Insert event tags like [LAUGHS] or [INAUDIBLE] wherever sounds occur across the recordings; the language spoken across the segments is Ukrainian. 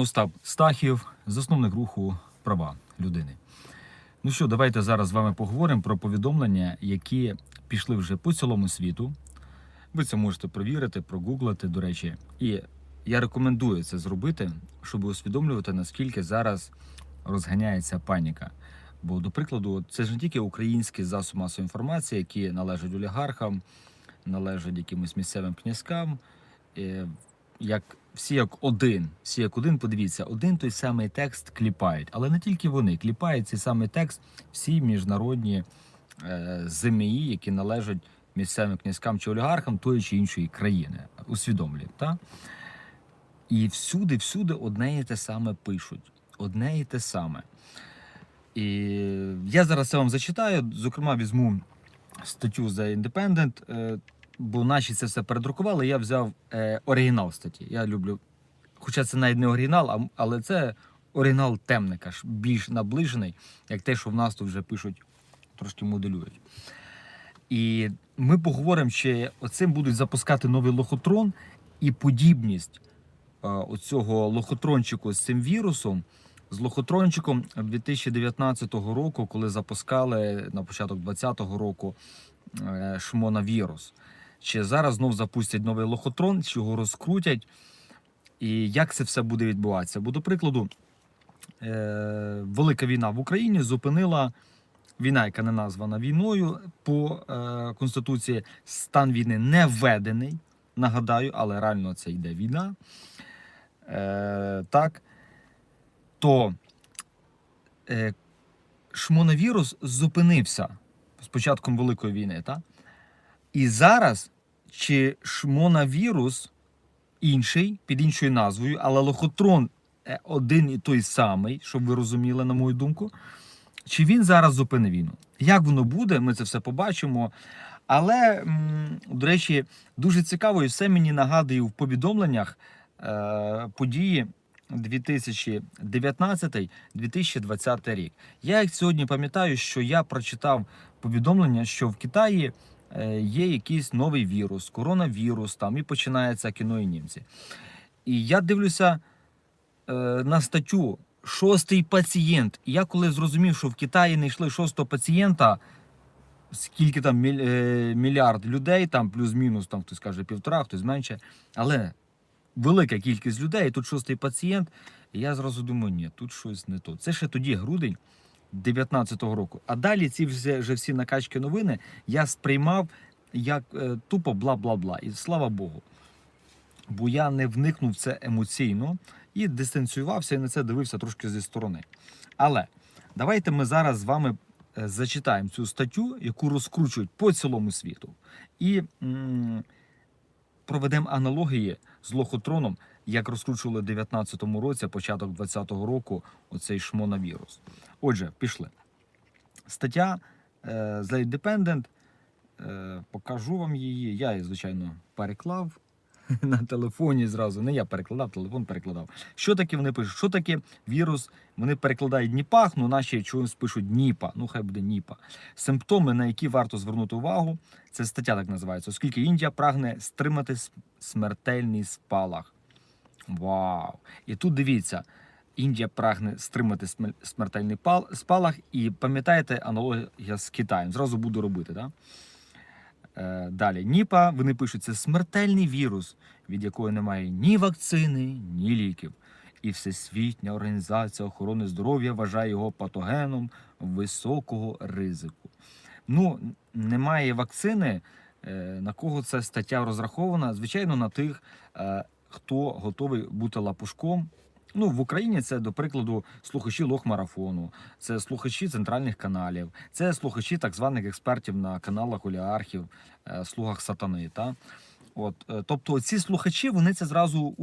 Остап Стахів, засновник руху права людини. Ну що, давайте зараз з вами поговоримо про повідомлення, які пішли вже по цілому світу. Ви це можете провірити, прогуглити, до речі. І я рекомендую це зробити, щоб усвідомлювати, наскільки зараз розганяється паніка. Бо, до прикладу, це ж не тільки українські засоби масової інформації, які належать олігархам, належать якимось місцевим князькам. Е, Як всі як один, всі як один, подивіться, один той самий текст кліпають. Але не тільки вони, кліпають цей самий текст всі міжнародні е, ЗМІ, які належать місцевим князькам чи олігархам тої чи іншої країни. Усвідомлюють, так? І всюди, всюди одне і те саме пишуть. Одне і те саме. І я зараз це вам зачитаю. Зокрема, візьму статтю за Independent, бо наші це все передрукували. Я взяв е, оригінал статті. Я люблю, хоча це навіть не оригінал, а- але це оригінал темника, більш наближений, як те, що в нас тут вже пишуть, трошки моделюють. І ми поговоримо, чи оцим будуть запускати новий лохотрон і подібність е, оцього лохотрончику з цим вірусом. З лохотрончиком 2019 року, коли запускали на початок 2020 року е, шмонавірус. Чи зараз знов запустять новий лохотрон, чи його розкрутять, і як це все буде відбуватися? Бо, до прикладу, е, велика війна в Україні зупинила війна, яка не названа війною по е, Конституції. Стан війни не введений. Нагадаю, але реально це йде війна. Е, так. То е, шмоновірус зупинився з початком Великої війни. Так? І зараз чи шмонавірус інший, під іншою назвою, але лохотрон е, один і той самий, щоб ви розуміли, на мою думку. Чи він зараз зупинить війну? Як воно буде, ми це все побачимо. Але, до речі, дуже цікаво, і все мені нагадує в повідомленнях е, події 2019-2020 рік. Я як сьогодні пам'ятаю, що я прочитав повідомлення, що в Китаї є якийсь новий вірус, коронавірус, там і починається кіно і німці. І я дивлюся е, на статтю шостий пацієнт. І я коли зрозумів, що в Китаї знайшли шостого пацієнта, скільки там е, мільярд людей, там плюс-мінус, там хтось каже півтора, хтось менше. Але велика кількість людей, і тут шостий пацієнт. І я зразу думаю, ні, тут щось не то. Це ще тоді грудень 19-го року. А далі ці вже, всі накачки новини я сприймав як е, тупо бла-бла-бла. І слава Богу. Бо я не вникнув в це емоційно і дистанціювався і на це дивився трошки зі сторони. Але давайте ми зараз з вами е, зачитаємо цю статтю, яку розкручують по цілому світу, і м, проведемо аналогії з лохотроном, як розкручували в 19-му році, початок 20-го року, оцей шмонавірус. Отже, пішли. Стаття е, The Independent. Е, покажу вам її. Я її, звичайно, переклав [LAUGHS] на телефоні зразу. Не я перекладав, телефон перекладав. Що таке вони пишуть? Що таке вірус? Вони перекладають Дніпах, ну наші чомусь пишуть Дніпа. Ну хай буде Ніпа. Симптоми, на які варто звернути увагу, це стаття так називається, оскільки Індія прагне стримати смертельний спалах. Вау! І тут дивіться. Індія прагне стримати смертельний спалах, і пам'ятаєте аналогія з Китаєм. Зразу буду робити, так? Е, Далі, Ніпа, вони пишуть, це смертельний вірус, від якого немає ні вакцини, ні ліків. І Всесвітня організація охорони здоров'я вважає його патогеном високого ризику. Ну, немає вакцини. е, На кого ця стаття розрахована? Звичайно, на тих, е, хто готовий бути лапушком. Ну, в Україні це, до прикладу, слухачі лох-марафону, це слухачі центральних каналів, це слухачі так званих експертів на каналах олігархів, е, слугах сатани. Та? От, е, тобто ці слухачі вони це зразу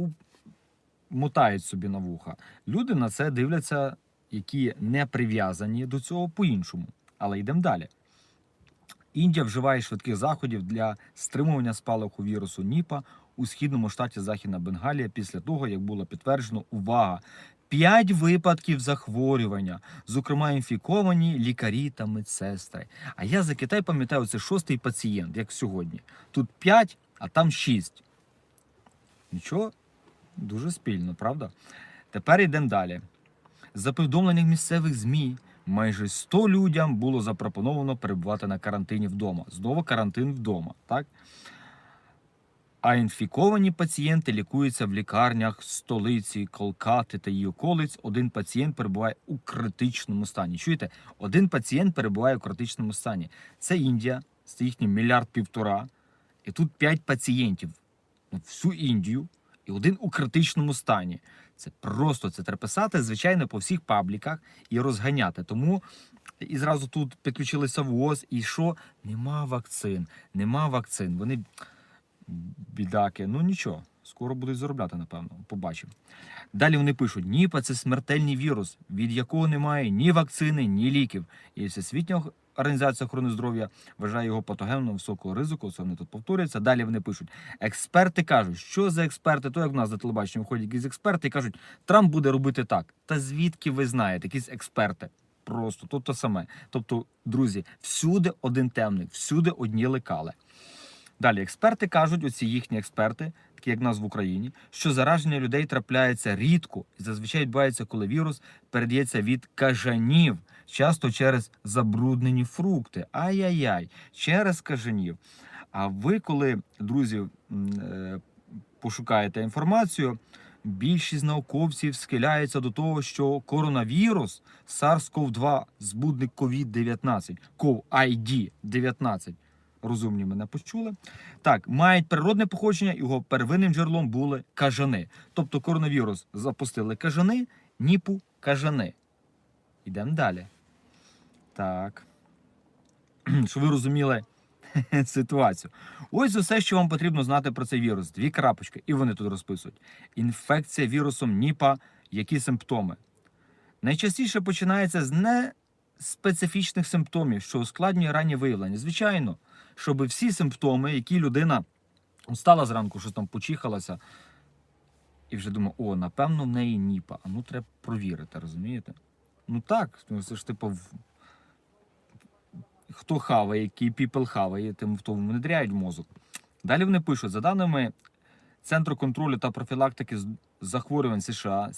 мотають собі на вуха. Люди на це дивляться, які не прив'язані до цього по-іншому. Але йдемо далі. Індія вживає швидких заходів для стримування спалаху вірусу Ніпа у східному штаті Західна Бенгалія після того, як було підтверджено увага. П'ять випадків захворювання, зокрема інфіковані лікарі та медсестри. А я за Китай пам'ятаю, це шостий пацієнт, як сьогодні. Тут п'ять, а там шість. Нічого, дуже спільно, правда? Тепер йдемо далі. За повідомленням місцевих ЗМІ, майже 100 людям було запропоновано перебувати на карантині вдома. Знову карантин вдома, так? А інфіковані пацієнти лікуються в лікарнях столиці, Колкати та її околиць. Один пацієнт перебуває у критичному стані. Чуєте, один пацієнт перебуває у критичному стані. Це Індія, це їхній мільярд півтора. І тут п'ять пацієнтів всю Індію, і один у критичному стані. Це просто це треба писати, звичайно, по всіх пабліках і розганяти. Тому і зразу тут підключилися ВОЗ, і що? Нема вакцин, нема вакцин. Вони бідаки. Ну нічого, скоро будуть заробляти, напевно. Побачимо. Далі вони пишуть: Ніпа це смертельний вірус, від якого немає ні вакцини, ні ліків. І Всесвітня організація охорони здоров'я вважає його патогеном високого ризику. Це вони тут повторюються. Далі вони пишуть: експерти кажуть, що за експерти, то як в нас на телебаченні виходять якісь експерти і кажуть, Трамп буде робити так. Та звідки ви знаєте, якісь експерти? Просто то те саме. Тобто, друзі, всюди один темник, всюди одні лекали. Далі експерти кажуть, оці їхні експерти, такі як нас в Україні, що зараження людей трапляється рідко і зазвичай відбувається, коли вірус передається від кажанів, часто через забруднені фрукти. Ай-яй-яй, через кажанів. А ви, коли, друзі, е, пошукаєте інформацію, більшість науковців схиляються до того, що коронавірус SARS-CoV-2, збудник COVID-19, COVID-19, розумні мене почули. Так, мають природне походження, його первинним джерелом були кажани. Тобто коронавірус запустили кажани, ніпу кажани. Йдемо далі. Так. [CLEARS THROAT] Щоб ви розуміли [LAUGHS] ситуацію. Ось усе, що вам потрібно знати про цей вірус. Дві крапочки, і вони тут розписують. Інфекція вірусом Ніпа, які симптоми? Найчастіше починається з неспецифічних симптомів, що ускладнює раннє виявлення. Звичайно, щоб всі симптоми, які людина встала зранку, щось там почихалася, і вже думає, о, напевно, в неї ніпа. А ну треба провірити, розумієте? Ну так, ну це ж типу. Хто хаває, який піпел хаває, тим тому внедряють в мозок. Далі вони пишуть, за даними Центру контролю та профілактики захворювань США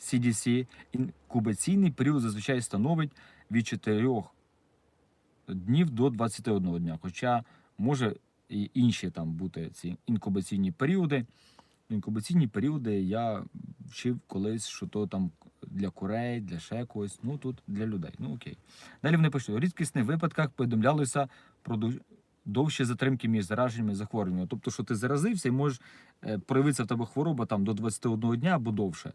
CDC, інкубаційний період зазвичай становить від 4 днів до 21 дня. Хоча може і інші там бути ці інкубаційні періоди. Інкубаційні періоди я вчив колись, що то там для курей, для ще когось. Ну тут для людей. Ну окей. Далі вони пишуть, у рідкісних випадках повідомлялося про довші затримки між зараженнями і захворюваннями. Тобто, що ти заразився і можеш е, проявитися в тебе хвороба там до 21 дня або довше.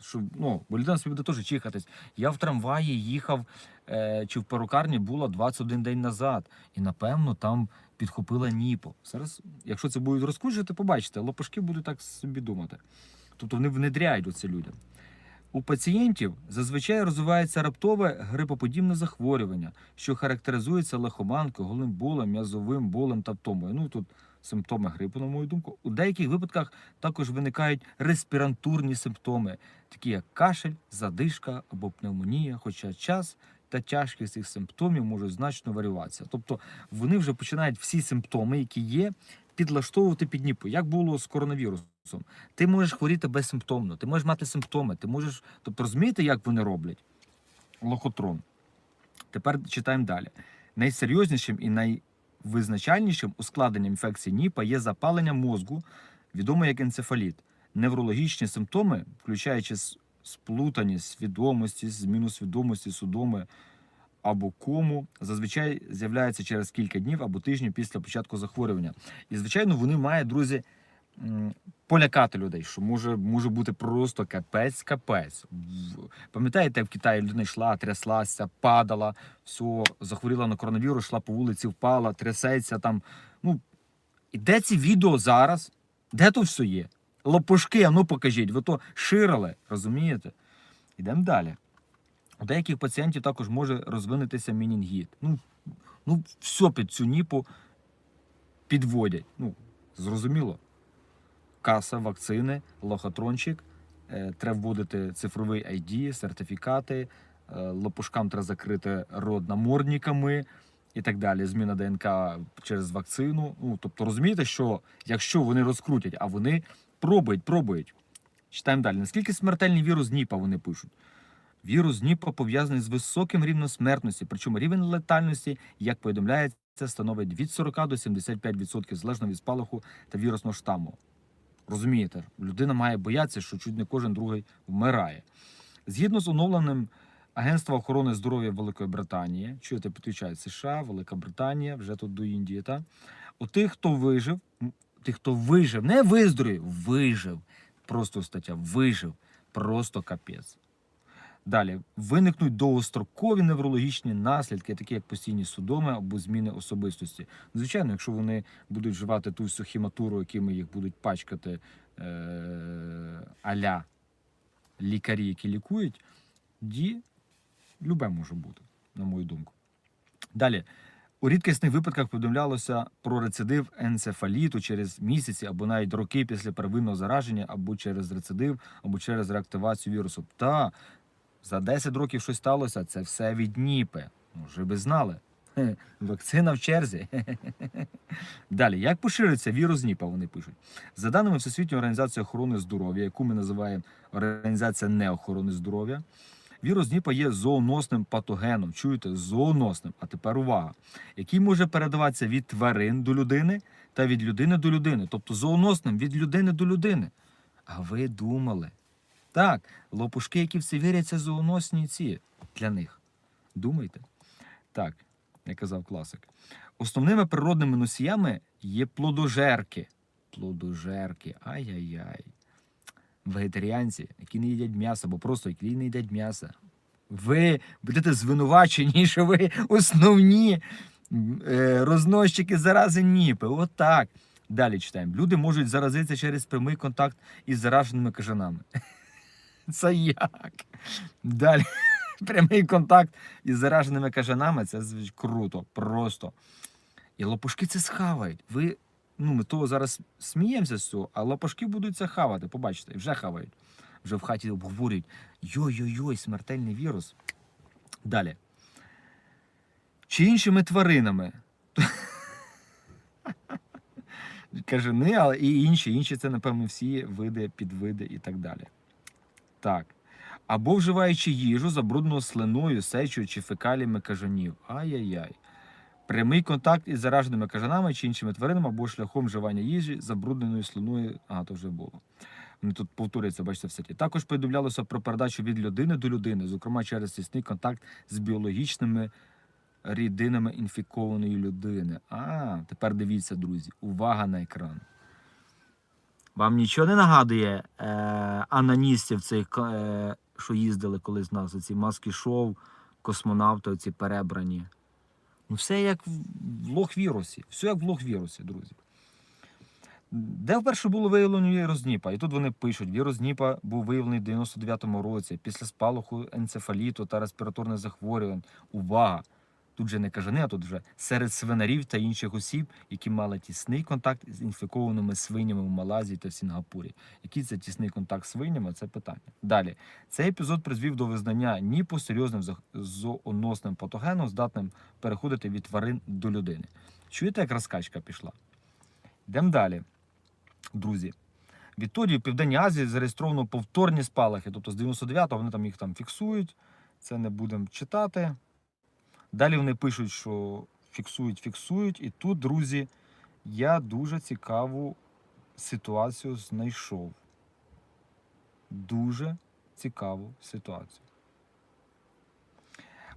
Що, ну, бо людина собі буде теж чихатись. Я в трамваї їхав е, чи в перукарні була 21 день назад, і напевно там підхопила ніпо. Зараз, якщо це будуть розкручувати, побачите, лопушки будуть так собі думати. Тобто вони внедряють оце людям. У пацієнтів зазвичай розвивається раптове грипоподібне захворювання, що характеризується лихоманкою, голим болем, м'язовим болем та втомою. Ну тут симптоми грипу, на мою думку. У деяких випадках також виникають респіратурні симптоми, такі як кашель, задишка або пневмонія, хоча час та тяжкість цих симптомів можуть значно варюватися. Тобто вони вже починають всі симптоми, які є, підлаштовувати під ніпу. Як було з коронавірусом? Ти можеш хворіти безсимптомно, ти можеш мати симптоми, ти можеш. Тобто розумієте, як вони роблять? Лохотрон. Тепер читаємо далі. Найсерйознішим і найвизначальнішим ускладненням інфекції НІПа є запалення мозку, відоме як енцефаліт. Неврологічні симптоми, включаючи сплутаність сплутані свідомості, зміну свідомості, судоми або кому, зазвичай з'являються через кілька днів або тижнів після початку захворювання. І, звичайно, вони мають, друзі, полякати людей, що може, може бути просто капець-капець. Пам'ятаєте, в Китаї людина йшла, тряслася, падала, все, захворіла на коронавірус, йшла по вулиці, впала, трясеться там. Ну, і де ці відео зараз? Де то все є? Лопушки, а ну покажіть, ви то ширили, розумієте? Йдемо далі. У деяких пацієнтів також може розвинутися мінінгіт. Ну, ну все під цю ніпу підводять. Ну, зрозуміло. Каса, вакцини, лохотрончик. Е, треба вводити цифровий ID, сертифікати, е, лопушкам треба закрити рот намордниками і так далі. Зміна ДНК через вакцину. Ну, тобто розумієте, що якщо вони розкрутять, а вони пробують, пробують. Читаємо далі. Наскільки смертельний вірус Ніпа вони пишуть? Вірус Ніпа пов'язаний з високим рівнем смертності, причому рівень летальності, як повідомляється, становить від 40 до 75% залежно від спалаху та вірусного штаму. Розумієте, людина має боятися, що чуть не кожен другий вмирає. Згідно з оновленим Агентства охорони здоров'я Великої Британії, чуєте, підключають США, Велика Британія, вже тут до Індії, та у тих, хто вижив, тих, хто вижив, не виздоровів, вижив. Просто стаття вижив, просто капець. Далі виникнуть довгострокові неврологічні наслідки, такі як постійні судоми або зміни особистості. Звичайно, якщо вони будуть вживати ту всю хіматуру, якими їх будуть пачкати е- аля лікарі, які лікують, ді любе може бути, на мою думку. Далі. У рідкісних випадках повідомлялося про рецидив енцефаліту через місяці або навіть роки після первинного зараження, або через рецидив, або через реактивацію вірусу. Та за 10 років щось сталося, це все від Ніпи. Може би знали. Хе, Вакцина в черзі. Далі, як поширюється вірус Ніпа, вони пишуть. За даними Всесвітньої організації охорони здоров'я, яку ми називаємо Організація неохорони здоров'я, вірус Ніпа є зооносним патогеном. Чуєте, зооносним. А тепер увага, який може передаватися від тварин до людини та від людини до людини, тобто зооносним від людини до людини. А ви думали? Так, лопушки, які в це вірять, це зооносні ці для них. Думайте? Так, як казав класик. Основними природними носіями є плодожерки. Плодожерки. Ай-яй-яй. Вегетаріанці, які не їдять м'ясо, або просто які не їдять м'ясо. Ви будете звинувачені, що ви основні е, розносчики зарази Ніпи. Отак. Далі читаємо. Люди можуть заразитися через прямий контакт із зараженими кажанами. Це як? Далі. [LAUGHS] Прямий контакт із зараженими кажанами це круто, просто. І лопушки це схавають. Ви, ну, ми того зараз сміємося з цього, а лопушки будуть це хавати, побачите, вже хавають. Вже в хаті обговорюють. Йой-йой-йой, смертельний вірус. Далі. Чи іншими тваринами? [LAUGHS] Кажани, але і інші. Інші це, напевно, всі види, підвиди і так далі. Так. Або вживаючи їжу, забруднену слиною, сечою чи фекаліями кажанів. Ай-яй-яй. Прямий контакт із зараженими кажанами чи іншими тваринами або шляхом вживання їжі, забрудненою слиною. Ага, то вже було. Вони тут повторюються, бачите, в сеті. Також повідомлялося про передачу від людини до людини, зокрема через тісний контакт з біологічними рідинами інфікованої людини. А, тепер дивіться, друзі. Увага на екран. Вам нічого не нагадує е, аноністів цих, е, що їздили колись в нас, оці маски шоу, космонавти, оці перебрані. Ну, все як в лох-вірусі. Все як в лох-вірусі, друзі. Де вперше було виявлено вірус Ніпа? І тут вони пишуть: вірус Ніпа був виявлений в 99-му році після спалаху енцефаліту та респіраторних захворювань. Увага! Тут же не кажани, а тут вже серед свинарів та інших осіб, які мали тісний контакт з інфікованими свинями в Малайзії та в Сінгапурі. Який це тісний контакт з свинями? Це питання. Далі цей епізод призвів до визнання НІПу серйозним зооносним патогеном, здатним переходити від тварин до людини. Чуєте, як розкачка пішла? Йдемо далі, друзі. Відтоді в Південній Азії зареєстровано повторні спалахи, тобто з 99-го вони там їх там фіксують. Це не будемо читати. Далі вони пишуть, що фіксують, фіксують. І тут, друзі, я дуже цікаву ситуацію знайшов. Дуже цікаву ситуацію.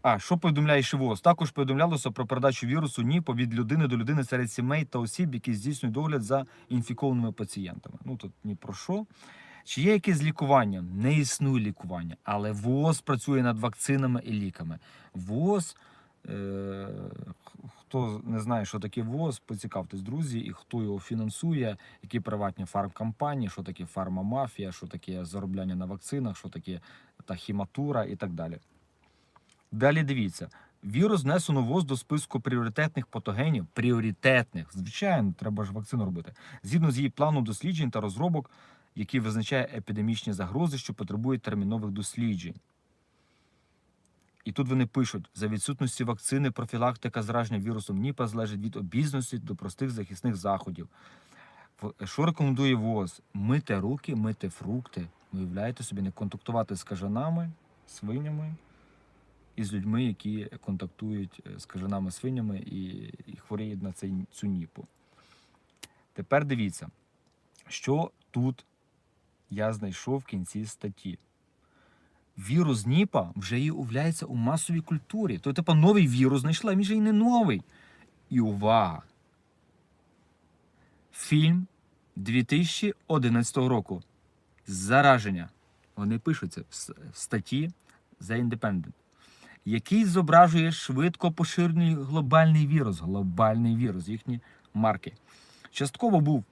А, що повідомляє ШВОЗ? Також повідомлялося про передачу вірусу НІПО від людини до людини серед сімей та осіб, які здійснюють догляд за інфікованими пацієнтами. Ну тут ні про що. Чи є якесь лікування? Не існує лікування, але ВОЗ працює над вакцинами і ліками. ВОЗ, хто не знає, що таке ВОЗ, поцікавтесь, друзі, і хто його фінансує, які приватні фармкомпанії, що таке фармамафія, що таке заробляння на вакцинах, що таке та хіматура і так далі. Далі дивіться. Вірус внесено ВОЗ до списку пріоритетних патогенів. Пріоритетних, звичайно, треба ж вакцину робити. Згідно з її планом досліджень та розробок, який визначає епідемічні загрози, що потребують термінових досліджень. І тут вони пишуть: за відсутності вакцини профілактика зараження вірусом НІПА залежить від обізнаності до простих захисних заходів. Що рекомендує ВОЗ? Мити руки, мити фрукти. Уявляєте собі, не контактувати з кажанами, свинями і з людьми, які контактують е, з кажанами, свинями і, і хворіють на цей, цю ніпу. Тепер дивіться, що тут я знайшов в кінці статті. Вірус Ніпа вже і уявляється у масовій культурі. То, типа, новий вірус знайшла, він же і не новий. І увага! Фільм 2011 року. Зараження. Вони пишуться в статті The Independent, який зображує швидко поширений глобальний вірус. Глобальний вірус, їхні марки. Частково був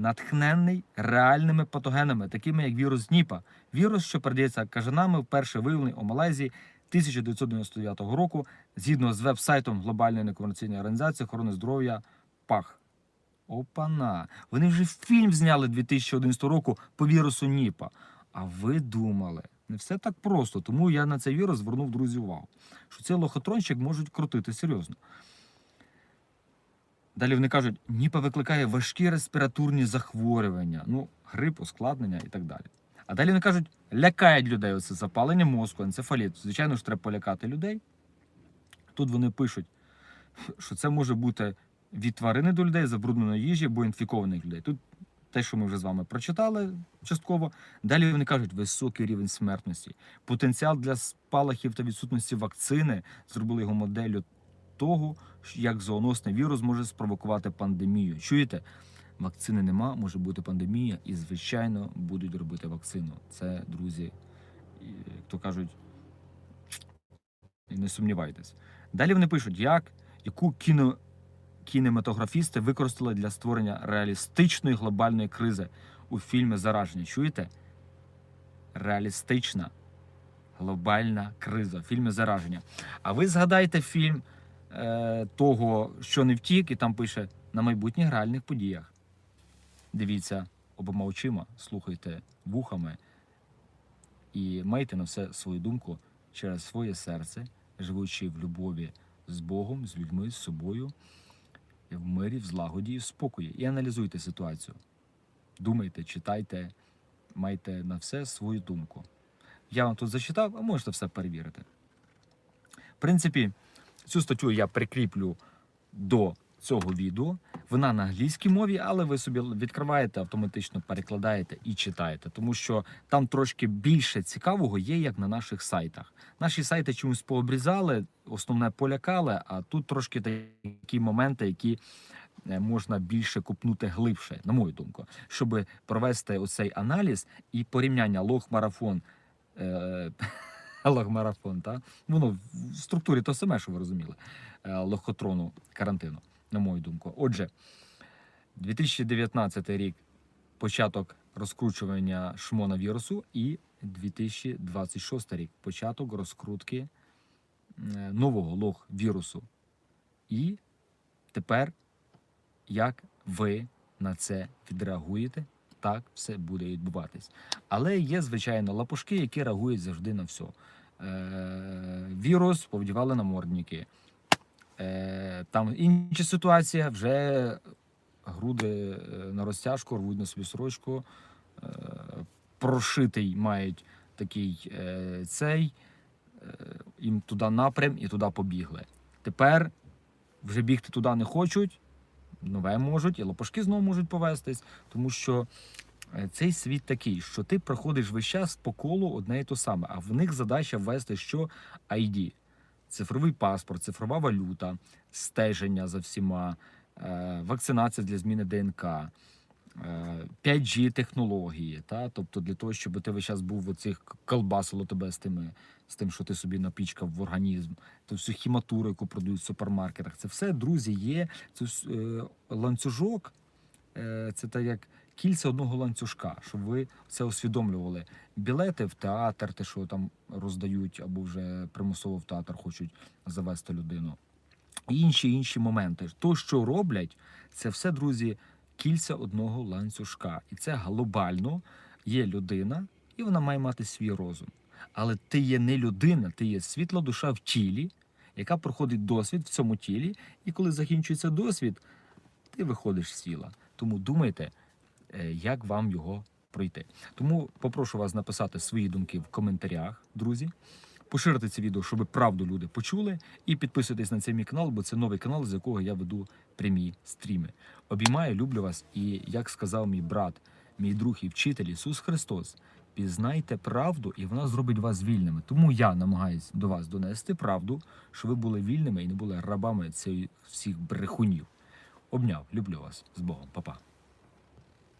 натхнений реальними патогенами, такими як вірус Ніпа. Вірус, що передається кажанами, вперше виявлений у Малайзії 1999 року, згідно з веб-сайтом Глобальної некомерційної організації охорони здоров'я ПАХ. Опана. Вони вже фільм зняли 2011 року по вірусу Ніпа. А ви думали, не все так просто. Тому я на цей вірус звернув друзі увагу, що цей лохотрончик можуть крутити серйозно. Далі вони кажуть, Ніпа викликає важкі респіратурні захворювання, ну, грип, ускладнення і так далі. А далі вони кажуть, лякають людей оце запалення мозку, енцефаліт. Звичайно ж, треба полякати людей. Тут вони пишуть, що це може бути від тварини до людей, забрудненої їжі або інфікованих людей. Тут те, що ми вже з вами прочитали частково. Далі вони кажуть, високий рівень смертності, потенціал для спалахів та відсутності вакцини зробили його моделлю того, як зооносний вірус може спровокувати пандемію. Чуєте? Вакцини нема, може бути пандемія, і звичайно будуть робити вакцину. Це друзі, як то кажуть, не сумнівайтесь. Далі вони пишуть, як яку кіно, кінематографісти використали для створення реалістичної глобальної кризи у фільмі Зараження. Чуєте? Реалістична глобальна криза в фільмі Зараження. А ви згадайте фільм е, того, що не втік, і там пише на майбутніх реальних подіях. Дивіться обома очима, слухайте вухами і майте на все свою думку через своє серце, живучи в любові з Богом, з людьми, з собою, в мирі, в злагоді в спокої. І аналізуйте ситуацію. Думайте, читайте, майте на все свою думку. Я вам тут зачитав, а можете все перевірити. В принципі, цю статтю я прикріплю до цього відео. Вона на англійській мові, але ви собі відкриваєте, автоматично перекладаєте і читаєте, тому що там трошки більше цікавого є, як на наших сайтах. Наші сайти чомусь пообрізали, основне полякали, а тут трошки такі моменти, які е, можна більше купнути глибше, на мою думку, щоб провести оцей аналіз і порівняння лог-марафон. Е- Лог-марафон, так? Воно в структурі то саме, що ви розуміли, е, лохотрону карантину, на мою думку. Отже, 2019 рік початок розкручування шмона вірусу, і 2026 рік початок розкрутки е, нового лог вірусу. І тепер, як ви на це відреагуєте, так все буде відбуватись. Але є, звичайно, лапушки, які реагують завжди на все. Е, вірус повдівали намордники. Е, там інша ситуація, вже груди е, на розтяжку, рвуть на собі сорочку, е, прошитий мають такий е, цей, е, їм туди напрям і туди побігли. Тепер вже бігти туди не хочуть, нове можуть, і лопашки знову можуть повестись, тому що е, цей світ такий, що ти проходиш весь час по колу одне і то саме, а в них задача ввести що ID. Цифровий паспорт, цифрова валюта, стеження за всіма, е, вакцинація для зміни ДНК, 5G технології, та? тобто для того, щоб ти весь час був в оцих колбасило тебе з тими, з тим, що ти собі напічкав в організм, то всю хіматуру, яку продають в супермаркетах. Це все, друзі, є. Це е, ланцюжок, е, це так як кільця одного ланцюжка, щоб ви це усвідомлювали. Білети в театр, те, що там роздають, або вже примусово в театр хочуть завести людину. І інші інші моменти. То, що роблять, це все, друзі, кільця одного ланцюжка. І це глобально є людина, і вона має мати свій розум. Але ти є не людина, ти є світла душа в тілі, яка проходить досвід в цьому тілі, і коли закінчується досвід, ти виходиш з тіла. Тому думайте, е, як вам його пройти. Тому попрошу вас написати свої думки в коментарях, друзі. Поширити це відео, щоб правду люди почули, і підписуйтесь на цей мій канал, бо це новий канал, з якого я веду прямі стріми. Обіймаю, люблю вас, і як сказав мій брат, мій друг і вчитель Ісус Христос, пізнайте правду, і вона зробить вас вільними. Тому я намагаюсь до вас донести правду, щоб ви були вільними і не були рабами цих всіх брехунів. Обняв, люблю вас з Богом, Па-па.